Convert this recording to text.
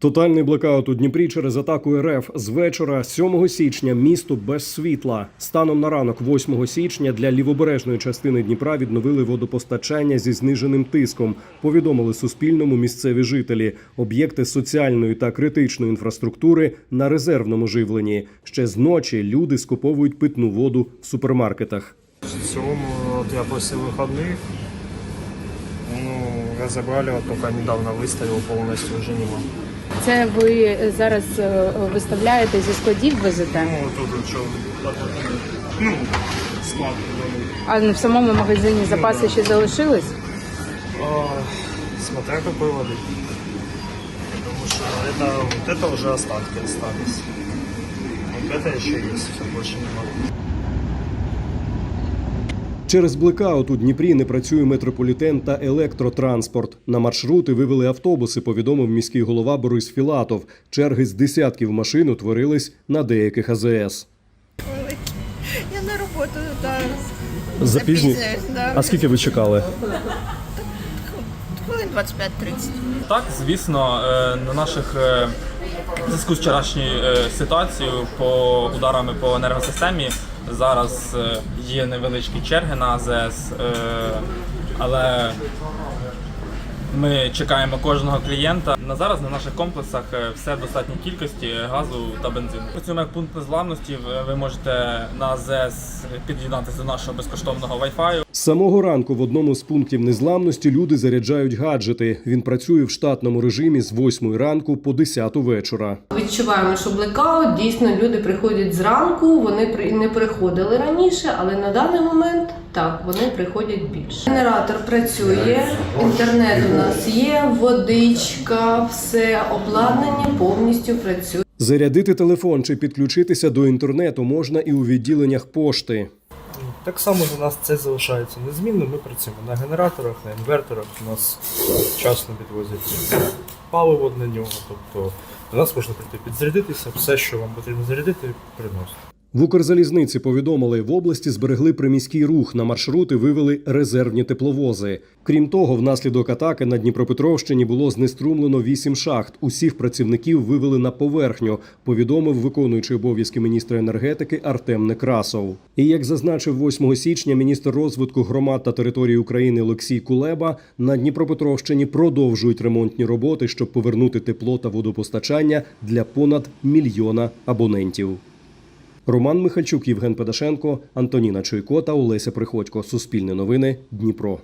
Тотальний блекаут у Дніпрі через атаку РФ з вечора 7 січня місто без світла. Станом на ранок 8 січня для лівобережної частини Дніпра відновили водопостачання зі зниженим тиском. Повідомили Суспільному місцеві жителі. Об'єкти соціальної та критичної інфраструктури на резервному живленні. Ще з ночі люди скуповують питну воду в супермаркетах. В цілому я після вихідних ну, розібрали, от тільки недавно виставив повністю вже нема. Це ви зараз е, виставляєте зі складів везете, Ну, тут що, ну, склад подали. а в самому магазині запаси ще залишились? А, смотря какой воды. Потому что это, вот это уже остатки остались. Вот это еще есть, все больше немного. Через блекаут у Дніпрі не працює метрополітен та електротранспорт. На маршрути вивели автобуси, повідомив міський голова Борис Філатов. Черги з десятків машин утворились на деяких АЗС. Я на роботу да, Запізні? запізнююсь, да. А скільки ви чекали? хвилин 25-30. Так, звісно, е, на наших е, зв'язку з вчорашньою е, ситуацією по ударами по енергосистемі зараз е, є невеличкі черги на АЗС, е, але ми чекаємо кожного клієнта. На зараз на наших комплексах е, все в достатній кількості газу та бензину. Працюємо як пункт незламності. Ви- можете на АЗС під'єднатися до нашого безкоштовного Wi-Fi. З самого ранку в одному з пунктів незламності люди заряджають гаджети. Він працює в штатному режимі з 8 ранку по 10 вечора. Відчуваємо, що блекаут дійсно люди приходять зранку. Вони при- не приходили раніше, але на даний момент так вони приходять більше. Генератор працює, інтернет у нас є, водичка, все обладнання повністю працює. Зарядити телефон чи підключитися до інтернету можна і у відділеннях пошти. Так само у нас це залишається незмінно. Ми працюємо на генераторах, на інверторах. У нас вчасно підвозять паливо на нього. Тобто до нас можна прийти підзарядитися, все, що вам потрібно зарядити, приносити. В Укрзалізниці повідомили, в області зберегли приміський рух. На маршрути вивели резервні тепловози. Крім того, внаслідок атаки на Дніпропетровщині було знеструмлено вісім шахт. Усіх працівників вивели на поверхню. Повідомив виконуючий обов'язки міністра енергетики Артем Некрасов. І як зазначив 8 січня міністр розвитку громад та території України Олексій Кулеба, на Дніпропетровщині продовжують ремонтні роботи, щоб повернути тепло та водопостачання для понад мільйона абонентів. Роман Михальчук, Євген Педашенко, Антоніна Чуйко та Олеся Приходько. Суспільне новини Дніпро.